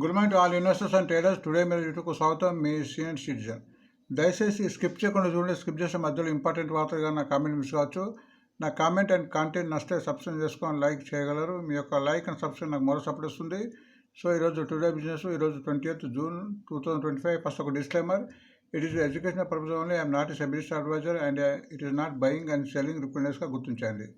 Good morning to all investors and traders today మీరు యూట్యూబ్కు స్వాగతం. మీ సీనియర్ సిటిజన్. దయచేసి స్కిప్ చేయకుండా చూడండి. స్కిప్ చేసే మధ్యలో ఇంపార్టెంట్ వార్తగా నా కామెంట్ మిస్ కావచ్చు. నా కామెంట్ అండ్ కాంటెంట్ నచ్చితే సబ్స్క్రైబ్ చేసుకొని లైక్ చేయగలరు. మీ యొక్క లైక్ అండ్ సబ్స్క్రైబ్ నాకు మరో సపోర్ట్ ఇస్తుంది సో ఈరోజు టుడే బిజినెస్ ఈరోజు twenty eighth June two thousand twenty five. First ఒక disclaimer. It is educational purpose only. I'm not a SEBI listed advisor and it is not buying and selling రిప్రజెంటేస్గా గుర్తించండి.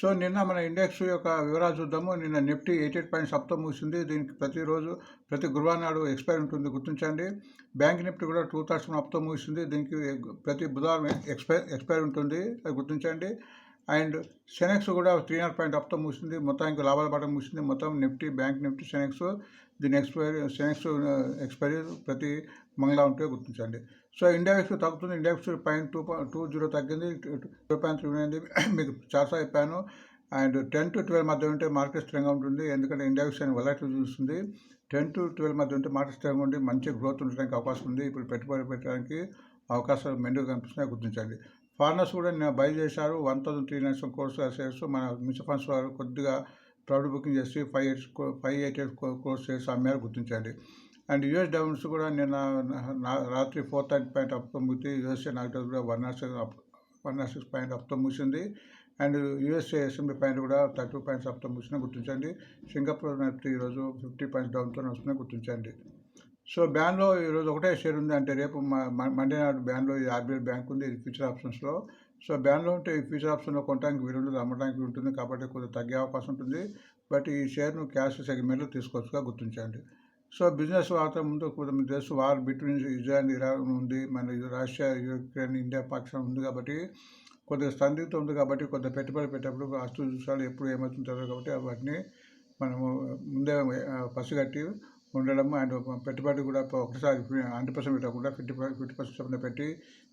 So నిన్న మన index యొక్క వివరాలు చూద్దాము. నిన్న Nifty eighty eight points అప్తో ముగిసింది. దీనికి ప్రతిరోజు ప్రతి గురువారం నాడు ఎక్స్పైర్ ఉంటుంది. గుర్తించండి. బ్యాంక్ నిఫ్టీ కూడా టూ థౌసండ్ అప్తో ముగిసింది. దీనికి ప్రతి బుధవారం ఎక్స్పైర్ ఎక్స్పైర్ ఉంటుంది. అది గుర్తించండి. అండ్ సెనెక్స్ కూడా త్రీ హండ్రెడ్ పాయింట్ అప్తో ముగిసింది. మొత్తానికి లాభాల పాట ముగిసింది. మొత్తం నిఫ్టీ బ్యాంక్ నిఫ్టీ సెనెక్స్ దీని ఎక్స్పైరీ సెనెక్స్ ఎక్స్పైరీ ప్రతి మంగళవారం ఉంటే గుర్తించండి. సో ఇండెక్స్ తగ్గుతుంది. Index point two two zero తగ్గింది. టూ పాయింట్ త్రీ అయింది మీకు చాలా చెప్పాను. అండ్ టెన్ టు ట్వెల్వ్ మధ్య ఉంటే మార్కెట్ స్థిరంగా ఉంటుంది. ఎందుకంటే ఇండెక్స్ అని వెలైటీ చూస్తుంది. టెన్ టు ట్వెల్వ్ మధ్య ఉంటే మార్కెట్ స్థిరంగా ఉండి మంచి గ్రోత్ ఉండడానికి అవకాశం ఉంది. ఇప్పుడు పెట్టుబడి పెట్టడానికి అవకాశాలు మెండుగా కనిపిస్తున్నాయి. గుర్తించండి. ఫారినర్స్ కూడా నేను బై చేశారు. One thousand three nine crores shares మన మ్యూచువల్ ఫండ్స్ వారు కొద్దిగా ప్రౌడ్ బుకింగ్ చేసి five eight five eight eight crores shares అమ్మారు గుర్తించండి. అండ్ యూఎస్ డౌన్స్ కూడా నిన్న నా- రాత్రి ఫోర్ థర్టీ పాయింట్ అప్తో ముగితే యూఎస్ఏ నాలుగు కూడా one nought six one nought six point అప్తో ముగిసింది అండ్ యూఎస్ఏ ఎస్ఎంబీ పాయింట్ కూడా థర్టీ పాయింట్స్ అప్తో ముగిసిన గుర్తించండి. సింగపూర్ నిఫ్టీ ఈరోజు ఫిఫ్టీ పాయింట్స్ డౌన్తో వస్తున్నాయి గుర్తించండి. సో బ్యాన్లో ఈరోజు ఒకటే షేర్ ఉంది అంటే రేపు మండే నాడు బ్యాన్లో ఇది ఆర్బీఐ బ్యాంక్ ఉంది ఇది ఫ్యూచర్ ఆప్షన్స్లో. సో బ్యాన్లో ఉంటే ఈ ఫ్యూచర్ ఆప్షన్లో కొనడానికి వీలు ఉండదు అమ్మడానికి ఉంటుంది కాబట్టి కొద్దిగా తగ్గే అవకాశం ఉంటుంది. బట్ ఈ షేర్ను క్యాష్ సెగ్మెంట్లో తీసుకోవచ్చుగా గుర్తించండి. సో బిజినెస్ వార్త ముందు కొంతమంది తెలుసు వార్ బిట్వీన్ ఇజ్రాయల్ ఇరాన్ ఉంది మన రష్యా యూక్రెయిన్ ఇండియా పాకిస్తాన్ ఉంది కాబట్టి కొద్దిగా సందిగ్ధం ఉంది కాబట్టి కొద్దిగా పెట్టుబడి పెట్టేటప్పుడు అస్తు చూసాలు ఎప్పుడు ఏమవుతుంటారో కాబట్టి వాటిని మనము ముందే పసిగట్టి ఉండడం అండ్ పెట్టుబడి కూడా ఒకసారి హండ్రెడ్ పర్సెంట్ పెట్టకుండా ఫిఫ్టీ ఫిఫ్టీ పర్సెంట్ చొప్పున పెట్టి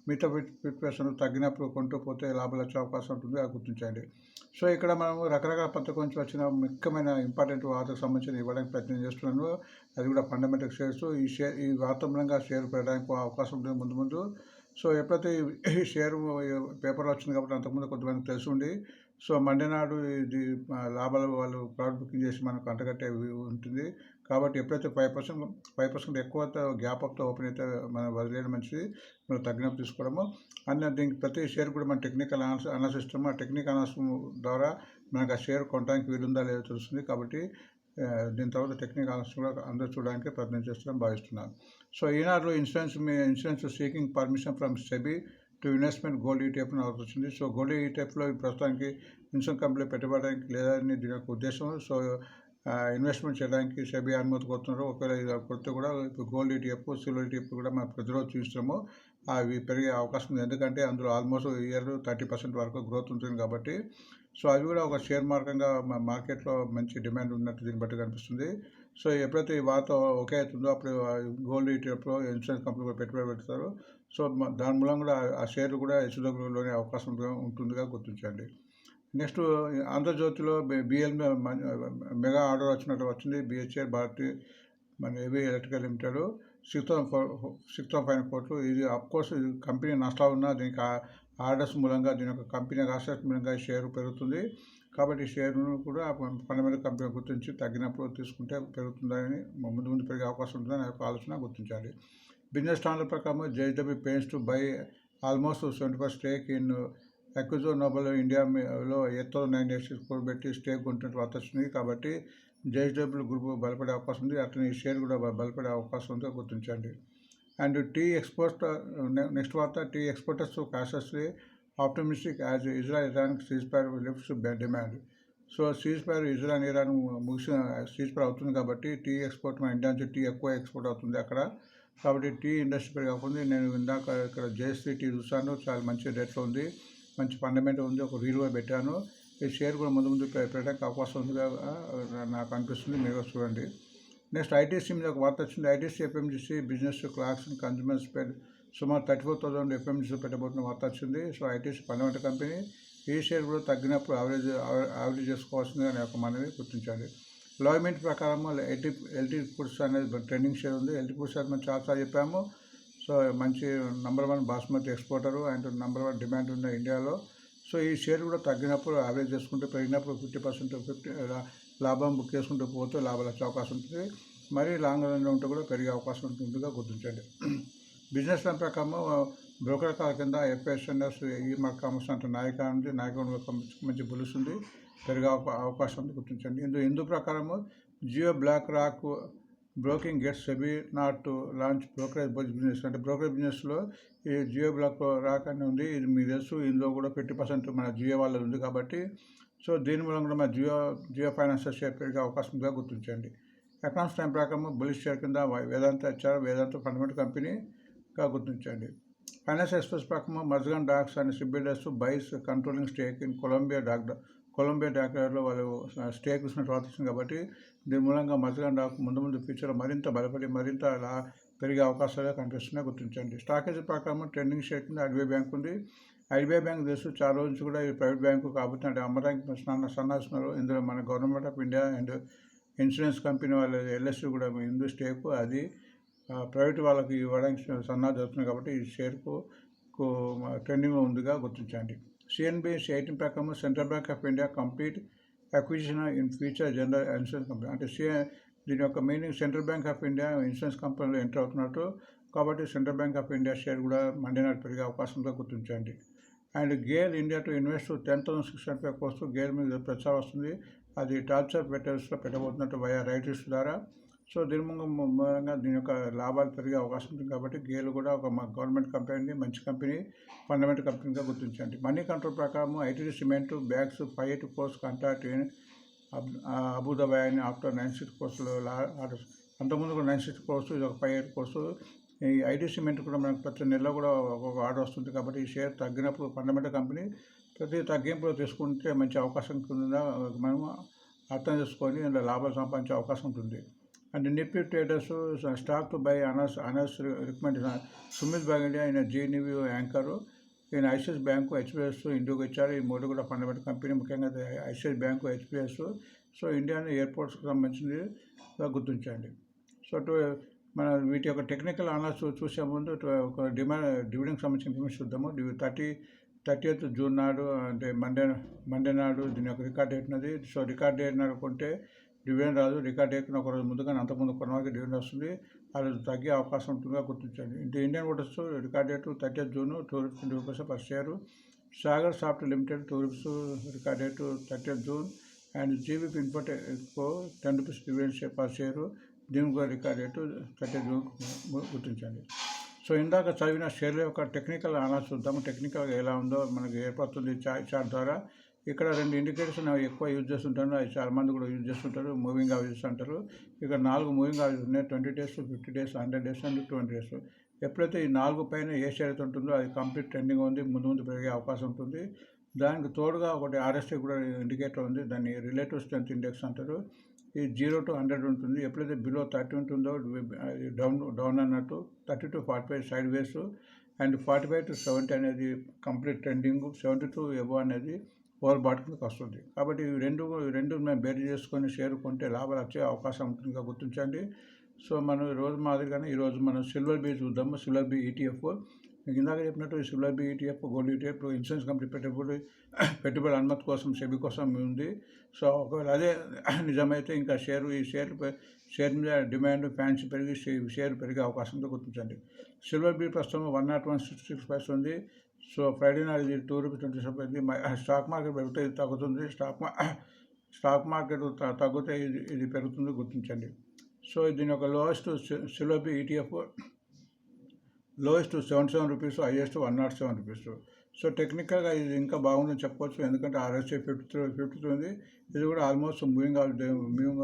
మిగతా ఫిఫ్టీ పర్సెంట్ తగ్గినప్పుడు కొంటూ పోతే లాభాలు వచ్చే అవకాశం ఉంటుంది అది గుర్తించండి. సో ఇక్కడ మనము రకరకాల పథకం నుంచి వచ్చిన ముఖ్యమైన ఇంపార్టెంట్ వార్తకు సంబంధించిన ఇవ్వడానికి ప్రయత్నం చేస్తున్నాను. అది కూడా ఫండమెంటల్ షేర్స్. ఈ షేర్ ఈ వాతావరణంగా షేర్ పెట్టడానికి అవకాశం ఉంటుంది ముందు ముందు. సో ఎప్పుడైతే ఈ షేర్ పేపర్లో వచ్చింది కాబట్టి అంతకుముందు కొంతమంది తెలిసి ఉండి సో మండే నాడు ఇది లాభాలు వాళ్ళు క్రౌడ్ బుకింగ్ చేసి మనకు అంటగట్టే ఉంటుంది. కాబట్టి ఎప్పుడైతే ఫైవ్ పర్సెంట్ ఫైవ్ పర్సెంట్ ఎక్కువ గ్యాప్ అప్తో ఓపెన్ అయితే మనం వదిలేయడం మంచిది మనం తగ్గినప్పుడు తీసుకోవడము. అన్న దీనికి ప్రతి షేర్ కూడా మన టెక్నికల్ అనాలిసిస్ అనాలిసిస్ ఆ టెక్నికల్ అనాలిసిస్ ద్వారా మనకు ఆ షేర్ కొనడానికి వీలుందా లేదో తెలుస్తుంది కాబట్టి దీని తర్వాత టెక్నికల్ అనాలిసిస్ కూడా అందరూ చూడడానికి ప్రయత్నం చేస్తున్నాం భావిస్తున్నాను. సో ఈనాడు insurance me insurance seeking permission from SEBI to investment gold ETF అని వచ్చింది. సో గోల్డ్ ఈటీఎఫ్లో ప్రస్తుతానికి ఇన్సూరెన్స్ కంపెనీ పెట్టుబడడానికి లేదని దీని యొక్క ఉద్దేశం. సో ఇన్వెస్ట్మెంట్ చేయడానికి సెబీ అనుమతి కోరుతున్నారు. ఒకవేళ ఇది కొడితే కూడా ఇప్పుడు గోల్డ్ ఈటీఎఫ్ సిల్వర్ ఈటీఎఫ్ కూడా మనం ప్రతిరోజు చూస్తున్నాము. అవి పెరిగే అవకాశం ఉంది. ఎందుకంటే అందులో ఆల్మోస్ట్ ఇయర్ థర్టీ పర్సెంట్ వరకు గ్రోత్ ఉంటుంది కాబట్టి సో అవి కూడా ఒక షేర్ మార్గంగా మా మార్కెట్లో మంచి డిమాండ్ ఉన్నట్టు దీన్ని బట్టి కనిపిస్తుంది. సో ఎప్పుడైతే ఈ వార్త ఓకే అవుతుందో అప్పుడు గోల్డ్ ఈటీఎఫ్లో ఇన్సూరెన్స్ కంపెనీ కూడా పెట్టుబడి పెడతారు. సో దాని మూలంగా కూడా ఆ షేర్లు కూడా హెచ్చుదగ్గులోనే అవకాశం ఉంటుందిగా గుర్తించండి. నెక్స్ట్ ఆంధ్రజ్యోతిలో బిఎల్ మెగా ఆర్డర్ వచ్చినట్టు వచ్చింది. బిహెచ్ఎల్ భారతి మన A B electrical limited six thousand four six thousand five కోట్లు. ఇది అఫ్కోర్స్ ఇది కంపెనీ నష్టాలు ఉన్నా దీనికి ఆర్డర్స్ మూలంగా దీని యొక్క కంపెనీ ఆసెస్ మూలంగా ఈ షేర్ పెరుగుతుంది. కాబట్టి షేర్ను కూడా ఫండమెంటల్ కంపెనీ గుర్తించి తగ్గినప్పుడు తీసుకుంటే పెరుగుతుందని ముందు ముందు పెరిగే అవకాశం ఉంటుందని నా యొక్క ఆలోచన గుర్తించాలి. బిజినెస్ స్టాండర్డ్ ప్రకారం JW paints to buy almost seventy five stake in Akzo Nobel ఇండియాలో ఎత్తో నైన్ ఎయిట్ కూడబెట్టి పెట్టి స్టేక్ ఉంటున్నట్టు వస్తుంది కాబట్టి జేడబ్ల్యూ గ్రూప్ బలపడే అవకాశం ఉంది. అట్లనే ఈ షేర్ కూడా బలపడే అవకాశం ఉందో గుర్తించండి. అండ్ టీ ఎక్స్పోర్ట్ నెక్స్ట్ వార్త tea exporters cautiously optimistic as Israel Iran ceasefire lifts demand. So ceasefire Israel Iran ముగిసిన సీజ్ ఫైర్ అవుతుంది కాబట్టి టీ ఎక్స్పోర్ట్ మన ఇండియా నుంచి టీ ఎక్కువ ఎక్స్పోర్ట్ అవుతుంది అక్కడ. కాబట్టి టీ ఇండస్ట్రీ పెరగకుండా నేను ఇందాక ఇక్కడ జేఎస్సీ టీ చూసాను చాలా మంచి రేట్లో ఉంది. మంచి ఫండమెంటల్ ఉంది ఒక రీల్ పెట్టాను. ఈ షేర్ కూడా ముందు ముందు పెట్టడానికి అవకాశం ఉందిగా నాకు అనిపిస్తుంది మీరు చూడండి. నెక్స్ట్ ఐటీసీ మీద ఒక వార్త వచ్చింది. ITC FMCG business clocks and consumer spend సుమారు థర్టీ ఫోర్ థౌసండ్ ఎఫ్ఎంజీసీ పెట్టబోతున్న వార్త వచ్చింది. సో ఐటీసీ ఫండమెంటల్ కంపెనీ ఈ షేర్ కూడా తగ్గినప్పుడు యావరేజ్ యావరేజ్ చేసుకోవాల్సిందిగా నేను ఒక మనవి గుర్తించాలి. లాయ్మెంట్ ప్రకారం ఎల్టీ ఎల్టీ ఫుడ్స్ అనేది ట్రెండింగ్ షేర్ ఉంది. ఎల్టీ ఫుడ్స్ అనేది మనం చాలాసార్లు చెప్పాము. సో మంచి number one basmati exporter and number one demand ఉన్న ఇండియాలో సో ఈ షేర్ కూడా తగ్గినప్పుడు యావరేజ్ చేసుకుంటే పెరిగినప్పుడు ఫిఫ్టీ పర్సెంట్ ఫిఫ్టీ లాభం బుక్ చేసుకుంటూ పోతే లాభాలు వచ్చే అవకాశం ఉంటుంది. మరీ లాంగ్ రన్లో ఉంటే కూడా పెరిగే అవకాశం ఉంటుందిగా గుర్తించండి. బిజినెస్ ప్లాన్ ప్రకారం బ్రోకర్ కాల కింద ఎఫ్ఎస్ఎన్ఎస్ ఈ కామర్స్ అంటే నాయక ఉంది. నాయక మంచి బుల్స్ పెరిగే అవకాశం ఉంది గుర్తించండి. ఇందు ఇందు ప్రకారము Jio BlackRock broking gets SEBI nod to launch brokerage business. అంటే బ్రోకరేజ్ బిజినెస్లో ఈ జియో బ్లాక్ రాకనే ఉంది. ఇది మీకు తెలుసు. ఇందులో కూడా ఫిఫ్టీ పర్సెంట్ మన జియో వాళ్ళది ఉంది కాబట్టి. సో దీని మూలంగా కూడా మన జియో జియో ఫైనాన్షియల్ షేర్గా పెరిగే గుర్తించండి. ఎకనామిక్స్ టైం ప్రకారం బులిష్ షేర్ కింద వేదాంత హెచ్ఆర్ వేదాంత ఫండమెంటల్ కంపెనీగా గుర్తించండి. ఫైనాన్స్ ఎక్స్ప్రెస్ ప్రకారం Mazagon docks and సిబిడస్ buys controlling stake in Colombia dock Colombia డాక్టర్లో వాళ్ళు స్టే ఇచ్చిన తర్వాత వచ్చింది కాబట్టి దీని మూలంగా మధ్యలో నాకు ముందు ముందు ఫ్యూచర్ మరింత బలపడి మరింత అలా పెరిగే అవకాశాలు కనిపిస్తున్నాయి గుర్తించండి. స్టాకేజీ ప్రకారం ట్రెండింగ్ షేర్ ఉంది ఐడిబిఐ బ్యాంక్ ఉంది. ఐడిబిఐ బ్యాంక్ తెలుసు చాలా రోజు కూడా ఇది ప్రైవేట్ బ్యాంకు కాబట్టి అంటే అమ్మడానికి స్నాన సన్నాస్తున్నారు ఇందులో మన government of India and insurance company వాళ్ళ ఎల్ఎస్సి కూడా ఇందు స్టేకు. అది ప్రైవేట్ వాళ్ళకి ఇవ్వడానికి సన్నా జరుగుతుంది కాబట్టి ఈ షేర్కు ట్రెండింగ్లో ఉందిగా గుర్తించండి. సిఎన్బి ఎయిటీన్ ప్రకారం central bank of India complete acquisition in future general insurance company అంటే సి దీని యొక్క meaning central bank of India insurance కంపెనీలో ఎంటర్ అవుతున్నట్టు కాబట్టి central bank of India share కూడా మండే నాడు పెరిగే అవకాశంతో గుర్తించండి. And GAIL India to invest ten thousand six hundred five crores GAIL మీద ప్రచారం వస్తుంది. అది టార్చర్ పెట్టర్స్లో పెట్టబోతున్నట్టు వయా రైటర్స్ ద్వారా. సో దీని మూలంగా మూలంగా దీని యొక్క లాభాలు పెరిగే అవకాశం ఉంటుంది కాబట్టి గేలు కూడా ఒక గవర్నమెంట్ కంపెనీ మంచి కంపెనీ ఫండమెంటల్ కంపెనీగా గుర్తించండి. మనీ కంట్రోల్ ప్రకారం ITD cement bags five eight crores contract Abu Dhabi అని ఆఫ్టర్ నైన్ సిక్స్ కోర్సులు ఆర్డర్స్ అంతకుముందు కూడా నైన్ సిక్స్ కోర్సు ఇది ఒక ఫైవ్ ఎయిట్ కోర్సు. ఈ ఐటీ సిమెంట్ కూడా మనకు ప్రతి నెలలో కూడా ఒక ఆర్డర్ వస్తుంది కాబట్టి ఈ షేర్ తగ్గినప్పుడు ఫండమెంటల్ కంపెనీ ప్రతి తగ్గింపులో తీసుకుంటే మంచి అవకాశం ఉంటుందా మనం అర్థం చేసుకొని ఇందులో లాభాలు సంపాదించే అవకాశం ఉంటుంది. And Nifty traders stock to buy owners అనర్స్ రికమెండ్ సుమిత్ బాగండి ఆయన జీ యాంకరు ఈయన ఐసిఎస్ బ్యాంకు హెచ్పిఎస్ ఇండియాకి ఇచ్చారు ఈ మూడు కూడా ఫండమెంటల్ కంపెనీ ముఖ్యంగా ICS bank HPS so Indian ఎయిర్పోర్ట్స్కి సంబంధించింది గుర్తించండి. సో టూ మన వీటి యొక్క టెక్నికల్ అనాలిసిస్ చూసే ముందు ఒక డిమాండ్ డివిడెండ్కి సంబంధించిన ఇన్ఫర్మేషన్ చూద్దాము. థర్టీ థర్టీ జూన్ నాడు అంటే మండే మండే నాడు దీని యొక్క రికార్డ్ అయినది సో రికార్డ్ డేట్ కొంటే డివిడెండ్ రాదు రికార్డ్ ఎక్కిన ఒక రోజు ముందుగా అంతకుముందు కొనవాకి డివిడెండ్ వస్తుంది. ఆ రోజు తగ్గే అవకాశం ఉంటుందిగా గుర్తించండి. ఇంటి Indian hotels record date thirty June two twenty rupees per share Sagar soft limited two rupees record date thirty June and GV input ఎక్కువ ten rupees dividend share per share దీని కూడా రికార్డ్ డేట్ థర్టీ జూన్ గుర్తించండి. So ఇందాక చదివిన షేర్ల యొక్క technical analysis చూద్దాము. టెక్నికల్గా ఎలా ఉందో మనకి ఏర్పడుతుంది చా- చార్ట్ ద్వారా. ఇక్కడ రెండు ఇండికేటర్స్ ఎక్కువ యూజ్ చేస్తుంటాను అవి చాలా మంది కూడా యూజ్ చేస్తుంటారు మూవింగ్ యావరేజెస్ అంటారు. ఇక్కడ నాలుగు మూవింగ్ యావరేజ్ ఉన్నాయి twenty days fifty days hundred days and two hundred days. ఎప్పుడైతే ఈ నాలుగు పైన ఏ షేర్ అయితే ఉంటుందో అది కంప్లీట్ ట్రెండింగ్ ఉంది ముందు ముందు పెరిగే అవకాశం ఉంటుంది. దానికి తోడుగా ఒకటి ఆర్ఎస్ఐ కూడా ఇండికేటర్ ఉంది దాన్ని రిలేటివ్ స్ట్రెంత్ ఇండెక్స్ అంటారు. ఈ జీరో టు హండ్రెడ్ ఉంటుంది ఎప్పుడైతే బిలో థర్టీ ఉంటుందో డౌన్ డౌన్ అన్నట్టు thirty to forty five sideways. And forty five to seventy అనేది complete trending seventy to above అనేది ఓవర్ బాట్ వస్తుంది కాబట్టి ఈ రెండు రెండు మేము బేర్ చేసుకొని షేర్ కొంటే లాభాలు వచ్చే అవకాశం ఉంటుంది గుర్తించండి. సో మనం ఈ రోజు మాదిరిగానే ఈరోజు మనం సిల్వర్ బీ చూద్దాము. సిల్వర్ బీ ఈటీఎఫ్ మీకు ఇందాక చెప్పినట్టు ఈ silver B ETF gold ETF insurance company పెట్టుబడి పెట్టుబడి అనుమతి కోసం సెబి కోసం ఉంది. సో ఒకవేళ అదే నిజమైతే ఇంకా షేర్ ఈ షేర్ షేర్ మీద డిమాండ్ ఫ్యాన్స్ పెరిగి షేర్ పెరిగే అవకాశంతో గుర్తించండి. సిల్వర్ బీ ప్రస్తుతం one not one six six paise ఉంది. సో ఫ్రైడే నాడు ఇది టూ రూపీస్ ట్వంటీ సెవెన్ అయింది స్టాక్ మార్కెట్ పెరిగితే ఇది తగ్గుతుంది. స్టాక్ మా స్టాక్ మార్కెట్ తగ్గితే ఇది ఇది పెరుగుతుంది గుర్తించండి. సో దీని యొక్క lowest సిలోబీ ETF lowest seven seven rupees highest one not seven rupees. So టెక్నికల్గా ఇది ఇంకా బాగుందని చెప్పవచ్చు ఎందుకంటే RSA fifty three fifty three ఉంది. ఇది కూడా ఆల్మోస్ట్ మూవింగ్ మూవింగ్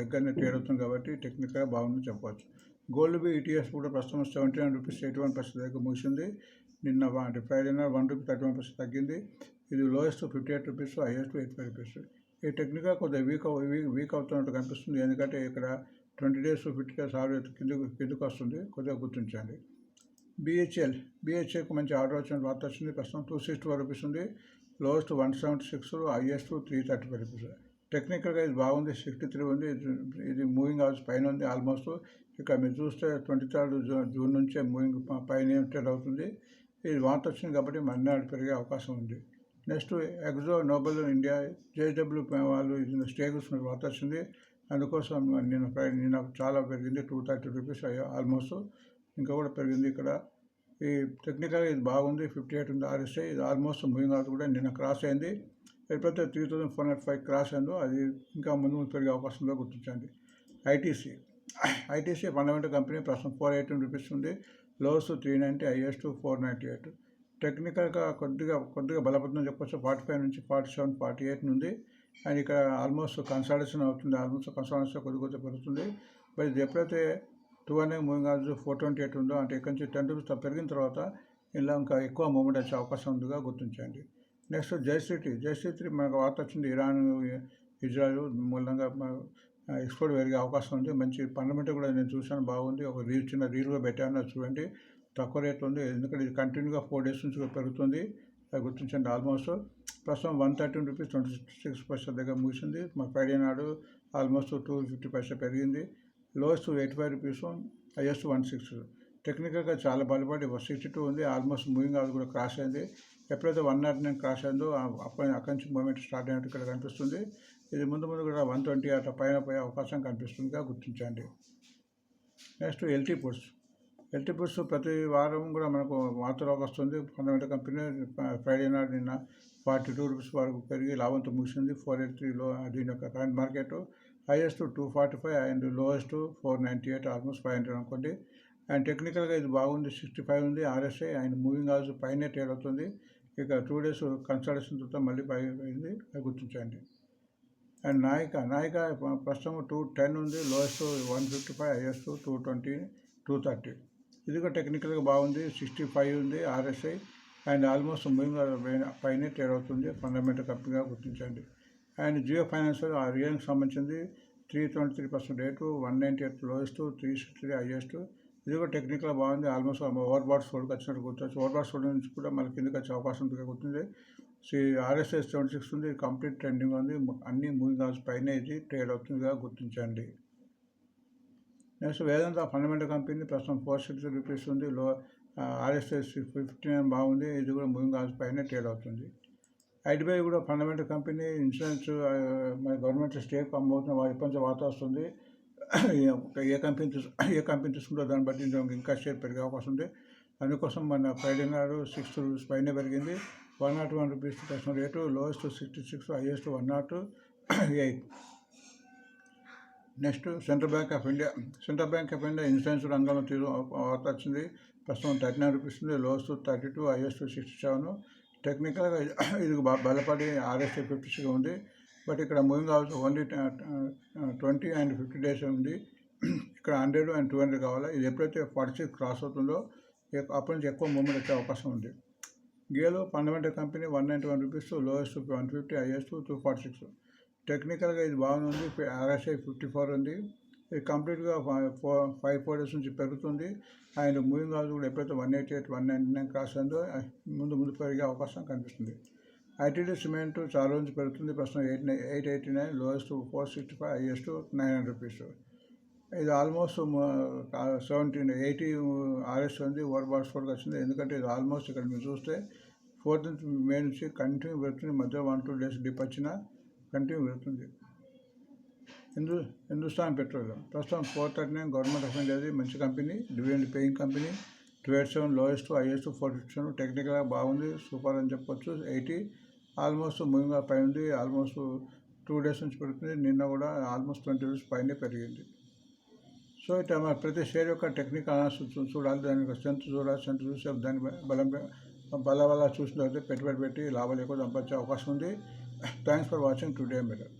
దగ్గరనే ట్రేడ్ అవుతుంది కాబట్టి టెక్నికల్గా బాగుందని చెప్పవచ్చు గోల్డ్ బి ఈటీఎస్ కూడా ప్రస్తుతం seventy nine rupees eighty one percent దగ్గర ముగిసింది. నిన్న వా- Friday one rupee thirty one percent తగ్గింది. ఇది lowest fifty eight rupees highest eight five rupees ఈ టెక్నికల్ కొద్దిగా వీక్ వీక్ వీక్ అవుతున్నట్టు కనిపిస్తుంది. ఎందుకంటే ఇక్కడ twenty days fifty days order కిందకు కిందకు వస్తుంది. కొద్దిగా గుర్తించండి. బిహెచ్ఎల్ బిహెచ్ఎల్కి మంచి ఆర్డర్ వచ్చిన వార్త వచ్చింది. ప్రస్తుతం టూ సిక్స్టీ ఫైవ్ రూపీస్ ఉంది. Lowest one seventy six highest three thirty five rupees టెక్నికల్గా ఇది బాగుంది. సిక్స్టీ త్రీ ఉంది. ఇది- ఇది మూవింగ్ అవర్స్ పైన ఉంది ఆల్మోస్ట్ ఇక మీరు చూస్తే ట్వంటీ థర్డ్ జూన్ జూన్ నుంచే మూవింగ్ పైన ట్రేడ్ అవుతుంది? ఇది వార్త వచ్చింది కాబట్టి మర్నాడు పెరిగే అవకాశం ఉంది. Next Akzo Nobel India JW వాళ్ళు ఇది స్టే కూర్చున్న వార్త వచ్చింది. అందుకోసం నేను ఫ్రైడే నిన్న చాలా పెరిగింది టూ థర్టీ రూపీస్ ఆల్మోస్ట్. ఇంకా కూడా పెరిగింది ఇక్కడ. ఈ టెక్నికల్గా ఇది బాగుంది ఫిఫ్టీ ఎయిట్ ఉంది ఆర్ఎస్ఐ ఇది ఆల్మోస్ట్ మూవింగ్ అవుట్ కూడా నిన్న క్రాస్ అయింది. ఎప్పుడైతే three thousand four hundred five cross అయిందో అది ఇంకా ముందు ముందు పెరిగే అవకాశంలో గుర్తించండి. ఐటీసీ ఐటీసీ ఫండమెంటల్ కంపెనీ ప్రస్తుతం ఫోర్ ఎయిటీన్ రూపీస్ ఉంది. Lows three ninety highest four ninety eight. టెక్నికల్గా కొద్దిగా కొద్దిగా బలపడుతుందని చెప్పొచ్చు. ఫార్టీ ఫైవ్ నుంచి ఫార్టీ సెవెన్ ఫార్టీ ఎయిట్ నుండి. అండ్ ఇక్కడ ఆల్మోస్ట్ కన్సల్టేషన్ అవుతుంది. ఆల్మోస్ట్ కన్సల్టేషన్ కొద్ది కొద్దిగా పెరుగుతుంది. బట్ ఎప్పుడైతే టూ హండ్రెడ్ మూవింగ్ ఆల్స్ ఫోర్ ట్వంటీ ఎయిట్ ఉందో అంటే ఇక్కడ నుంచి టెన్ రూపీస్ పెరిగిన తర్వాత ఇలా ఇంకా ఎక్కువ మూమెంట్ వచ్చే అవకాశం ఉందిగా గుర్తించండి నెక్స్ట్ జైశ్రీ జయశ్రీటి మనకు వార్త వచ్చింది. ఇరాన్ ఇజ్రాయల్ మూలంగా ఎక్స్పోర్ట్ పెరిగే అవకాశం ఉంది. మంచి ఫండమెంటల్ కూడా నేను చూశాను బాగుంది. ఒక రీల్ చిన్న రీల్గా పెట్టాను చూడండి. తక్కువ రేట్ ఉంది. ఎందుకంటే ఇది కంటిన్యూగా ఫోర్ డేస్ నుంచి కూడా పెరుగుతుంది. గుర్తించండి ఆల్మోస్ట్ ప్రస్తుతం one thirteen rupees twenty six paisa దగ్గర ముగిసింది. మా ఫ్రైడే నాడు ఆల్మోస్ట్ టూ ఫిఫ్టీ పైసా పెరిగింది. Lowest eighty five rupees highest one six టెక్నికల్గా చాలా బలపడి సిక్స్టీ టూ ఉంది. ఆల్మోస్ట్ మూవింగ్ అది కూడా క్రాస్ అయింది. ఎప్పుడైతే వన్ నాట్ నైన్ క్రాస్ అయిందో అప్పటి అక్కడి నుంచి మూమెంట్ స్టార్ట్ అయినట్టు ఇక్కడ కనిపిస్తుంది. ఇది ముందు ముందు కూడా వన్ ట్వంటీ అట్లా పైన పోయే అవకాశం కనిపిస్తుందిగా గుర్తించండి. Next LT Foods LT Foods ప్రతి వారం కూడా మనకు వార్తలోకి వస్తుంది. ఫండమెంటల్ కంపెనీ ఫ్రైడే నాడు నిన్న ఫార్టీ టూ రూపీస్ వరకు పెరిగి లాభంతో ముగిసింది. ఫోర్ ఎయిట్ త్రీలో దీని యొక్క current market. Highest two forty five and lowest four ninety eight almost five hundred అనుకోండి. అండ్ టెక్నికల్గా ఇది బాగుంది సిక్స్టీ ఫైవ్ ఉంది ఆర్ఎస్ఐ అండ్ మూవింగ్ ఆల్స్ పైనే ట్రేడ్ అవుతుంది. ఇక టూ డేస్ కన్సల్టేషన్ తర్వాత మళ్ళీ పై అయింది అది గుర్తించండి. అండ్ నాయిక నాయిక ప్రస్తుతం టూ టెన్ ఉంది lowest one fifty five highest two twenty two thirty. ఇది కూడా టెక్నికల్గా బాగుంది సిక్స్టీ ఫైవ్ ఉంది ఆర్ఎస్ఐ అండ్ ఆల్మోస్ట్ మూవింగ్ పైనే ట్రేడ్ అవుతుంది ఫండమెంటల్ కంపెనీగా గుర్తించండి. అండ్ జియో ఫైనాన్షియల్ ఆ రియల్కి సంబంధించింది three twenty three percent rate one ninety eight lowest three sixty three highest. ఇది కూడా టెక్నికల్ బాగుంది ఆల్మోస్ట్ ఓవర్ బాట్ సోడ్కి వచ్చినట్టు గుర్తొచ్చు. ఓవర్ బాట్ సోడ్ నుంచి కూడా మనకి కిందకి వచ్చే అవకాశం ఉంటుంది గుర్తుంది. సి ఆర్ఎస్ఎస్ సెవెంటీ సిక్స్ ఉంది కంప్లీట్ ట్రెండింగ్ ఉంది. అన్ని మూవింగ్ హౌస్ పైన ఇది ట్రేడ్ అవుతుందిగా గుర్తించండి. నెక్స్ట్ వేదాంత ఫండమెంటల్ కంపెనీ ప్రస్తుతం ఫోర్ సిక్స్టీ రూపీస్ ఉంది. లో ఆర్ఎస్ఎస్ ఫిఫ్టీ నైన్ బాగుంది. ఇది కూడా మూవింగ్ హౌస్ పైన ట్రేడ్ అవుతుంది. ఐటీబీఐ కూడా ఫండమెంటల్ కంపెనీ ఇన్సూరెన్స్ మన గవర్నమెంట్ స్టేక్ అమ్మవుతున్న వారి కొంచెం వార్త వస్తుంది. ఏ కంపెనీ తీసు ఏ కంపెనీ తీసుకుంటే దాన్ని బట్టి ఇంకా షేర్ పెరిగే అవకాశం ఉంది. అందుకోసం మన ఫ్రైడే నాడు సిక్స్ రూపీస్ పైన పెరిగింది. One not one rupees customer rate lowest sixty six highest one not eight. Next Central Bank of India. Central Bank of India insurance రంగంలో తీరు వార్త వచ్చింది. ప్రస్తుతం థర్టీ నైన్ రూపీస్ ఉంది. Lowest thirty two highest sixty seven. టెక్నికల్గా ఇది బలపడి ఆర్ఎస్టీ fifty six ఉంది. బట్ ఇక్కడ moving house only twenty and fifty days ఉంది. ఇక్కడ హండ్రెడ్ అండ్ టూ హండ్రెడ్ కావాలి? ఇది ఎప్పుడైతే ఫార్టీ సిక్స్ క్రాస్ అవుతుందో అప్పటి నుంచి ఎక్కువ మూమెంట్ వచ్చే అవకాశం ఉంది. గేలో fundamental company one ninety one rupees lowest one fifty highest two forty six. టెక్నికల్గా ఇది బాగుంది ఆర్ఎస్ఐ ఫిఫ్టీ ఫోర్ ఉంది. ఇది కంప్లీట్గా ఫోర్ ఫైవ్ ఫోర్ డేస్ నుంచి పెరుగుతుంది. అండ్ మూవింగ్ హౌస్ కూడా ఎప్పుడైతే one eighty eight one ninety nine cross అయిందో ముందు ముందు పెరిగే అవకాశం కనిపిస్తుంది. ఐటీడీ సిమెంట్ చాలా నుంచి పెరుగుతుంది. ప్రస్తుతం eight eight eighty nine lowest four sixty five highest nine hundred rupees. ఇది ఆల్మోస్ట్ సెవెంటీన్ ఎయిటీ ఆర్ఎస్ ఉంది ఓవర్ బాక్స్ ఫోర్కి వచ్చింది. ఎందుకంటే ఇది ఆల్మోస్ట్ ఇక్కడ మీరు చూస్తే ఫోర్టీన్త్ మే నుంచి కంటిన్యూ పెడుతుంది మధ్య వన్ టూ డేస్ డిప్ వచ్చినా కంటిన్యూ పెడుతుంది హిందూ హిందుస్థాన్ పెట్రోలియం ప్రస్తుతం four thirty nine government of ఇండియాది మంచి company dividend paying company. Two seven lowest highest four fifty seven. టెక్నికల్గా బాగుంది సూపర్ అని చెప్పొచ్చు. ఎయిటీ ఆల్మోస్ట్ మూవింగ్ పైంది ఆల్మోస్ట్ టూ డేస్ నుంచి పెరుగుతుంది. నిన్న కూడా ఆల్మోస్ట్ ట్వంటీ రూపీస్ పైనే పెరిగింది. సో ఇట్లా మన ప్రతి షేర్ యొక్క టెక్నిక్ అనాల్సి చూడాలి. దానికి స్ట్రెంత్ చూడాలి. స్ట్రెంత్ చూసి దాని బలం బల బల చూసిన తర్వాత పెట్టుబడి పెట్టి లాభాలు ఎక్కువ సంపాదించే అవకాశం ఉంది. Thanks for watching today madam